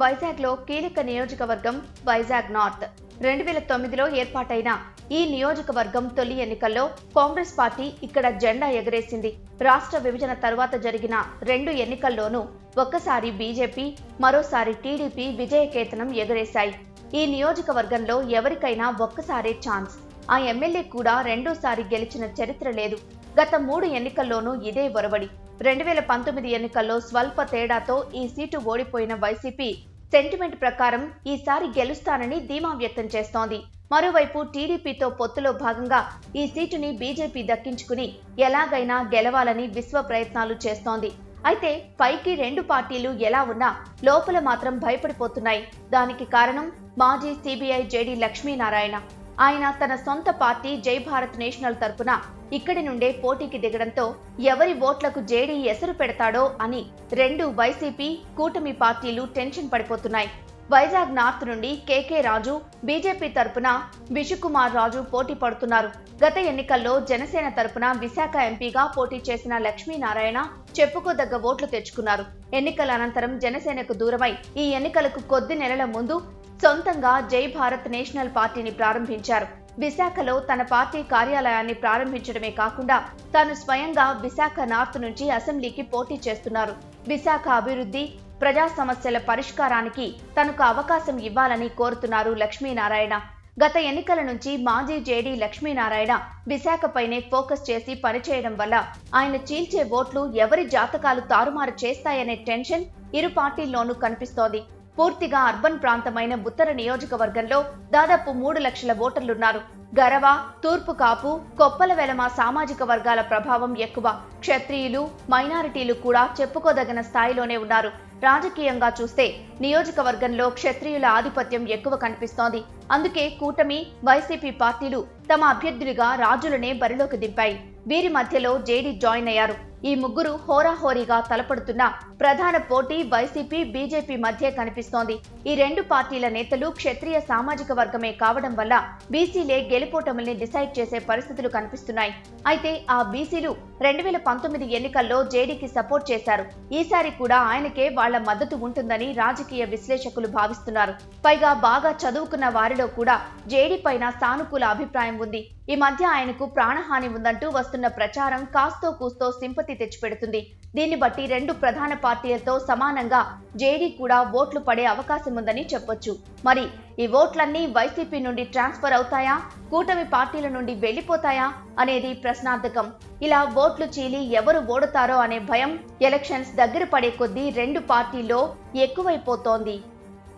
వైజాగ్లో కీలక నియోజకవర్గం వైజాగ్ నార్త్. రెండు వేల తొమ్మిదిలో ఏర్పాటైన ఈ నియోజకవర్గం తొలి ఎన్నికల్లో కాంగ్రెస్ పార్టీ ఇక్కడ జెండా ఎగరేసింది. రాష్ట్ర విభజన తరువాత జరిగిన రెండు ఎన్నికల్లోనూ ఒక్కసారి బీజేపీ మరోసారి టీడీపీ విజయకేతనం ఎగరేశాయి. ఈ నియోజకవర్గంలో ఎవరికైనా ఒక్కసారే ఛాన్స్. ఆ ఎమ్మెల్యే కూడా రెండోసారి గెలిచిన చరిత్ర లేదు. గత మూడు ఎన్నికల్లోనూ ఇదే ఒరవడి. రెండు వేల పంతొమ్మిది ఎన్నికల్లో స్వల్ప తేడాతో ఈ సీటు ఓడిపోయిన వైసీపీ సెంటిమెంట్ ప్రకారం ఈసారి గెలుస్తానని ధీమా వ్యక్తం చేస్తోంది. మరోవైపు టీడీపీతో పొత్తులో భాగంగా ఈ సీటుని బీజేపీ దక్కించుకుని ఎలాగైనా గెలవాలని విశ్వ ప్రయత్నాలు చేస్తోంది. అయితే పైకి రెండు పార్టీలు ఎలా ఉన్నా లోపల మాత్రం భయపడిపోతున్నాయి. దానికి కారణం మాజీ సిబిఐ జేడి లక్ష్మీనారాయణ. ఆయన తన సొంత పార్టీ జై భారత్ నేషనల్ తరపున ఇక్కడి నుండే పోటీకి దిగడంతో ఎవరి ఓట్లకు జేడీ ఎసరు పెడతాడో అని రెండు వైసీపీ కూటమి పార్టీలు టెన్షన్ పడిపోతున్నాయి. వైజాగ్ నార్త్ నుండి కేకే రాజు బీజేపీ తరపున విషుకుమార్ రాజు పోటీ పడుతున్నారు. గత ఎన్నికల్లో జనసేన తరపున విశాఖ ఎంపీగా పోటీ చేసిన లక్ష్మీనారాయణ చెప్పుకోదగ్గ ఓట్లు తెచ్చుకున్నారు. ఎన్నికల అనంతరం జనసేనకు దూరమై ఈ ఎన్నికలకు కొద్ది నెలల ముందు సొంతంగా జై భారత్ నేషనల్ పార్టీని ప్రారంభించారు. విశాఖలో తన పార్టీ కార్యాలయాన్ని ప్రారంభించడమే కాకుండా తాను స్వయంగా విశాఖ నార్త్ నుంచి అసెంబ్లీకి పోటీ చేస్తున్నారు. విశాఖ అభివృద్ధి ప్రజా సమస్యల పరిష్కారానికి తనకు అవకాశం ఇవ్వాలని కోరుతున్నారు లక్ష్మీనారాయణ. గత ఎన్నికల నుంచి మాజీ జేడీ లక్ష్మీనారాయణ విశాఖపైనే ఫోకస్ చేసి పనిచేయడం వల్ల ఆయన చీల్చే ఓట్లు ఎవరి జాతకాలు తారుమారు చేస్తాయనే టెన్షన్ ఇరు పార్టీల్లోనూ కనిపిస్తోంది. పూర్తిగా అర్బన్ ప్రాంతమైన ఉత్తర నియోజకవర్గంలో దాదాపు మూడు లక్షల ఓటర్లున్నారు. గరవ తూర్పు కాపు కొప్పల వెలమ సామాజిక వర్గాల ప్రభావం ఎక్కువ. క్షత్రియులు మైనారిటీలు కూడా చెప్పుకోదగిన స్థాయిలోనే ఉన్నారు. రాజకీయంగా చూస్తే నియోజకవర్గంలో క్షత్రియుల ఆధిపత్యం ఎక్కువ కనిపిస్తోంది. అందుకే కూటమి వైసీపీ పార్టీలు తమ అభ్యర్థులుగా రాజులనే బరిలోకి దింపాయి. వీరి మధ్యలో జేడీ జాయిన్ అయ్యారు. ఈ ముగ్గురు హోరాహోరీగా తలపడుతున్న ప్రధాన పోటీ వైసీపీ బీజేపీ మధ్య కనిపిస్తోంది. ఈ రెండు పార్టీల నేతలు క్షత్రియ సామాజిక వర్గమే కావడం వల్ల బీసీలే గెలుపోటముల్ని డిసైడ్ చేసే పరిస్థితులు కనిపిస్తున్నాయి. అయితే ఆ బీసీలు రెండు వేల పంతొమ్మిది ఎన్నికల్లో జేడీకి సపోర్ట్ చేశారు. ఈసారి కూడా ఆయనకే వాళ్ళ మద్దతు ఉంటుందని రాజకీయ విశ్లేషకులు భావిస్తున్నారు. పైగా బాగా చదువుకున్న వారిలో కూడా జేడీ పైన సానుకూల అభిప్రాయం ఉంది. ఈ మధ్య ఆయనకు ప్రాణహాని ఉందంటూ వస్తున్న ప్రచారం కాస్తో కూస్తో సింపతి తెచ్చిపెడుతుంది. దీన్ని బట్టి రెండు ప్రధాన పార్టీలతో సమానంగా జేడీ కూడా ఓట్లు పడే అవకాశం ఉందని చెప్పొచ్చు. మరి ఈ ఓట్లన్నీ వైసీపీ నుండి ట్రాన్స్ఫర్ అవుతాయా? కూటమి పార్టీల నుండి వెళ్ళిపోతాయా అనేది ప్రశ్నార్థకం. ఇలా ఓట్లు చీలి ఎవరు ఓడతారో అనే భయం ఎలక్షన్స్ దగ్గర పడే కొద్దీ రెండు పార్టీల్లో ఎక్కువైపోతోంది.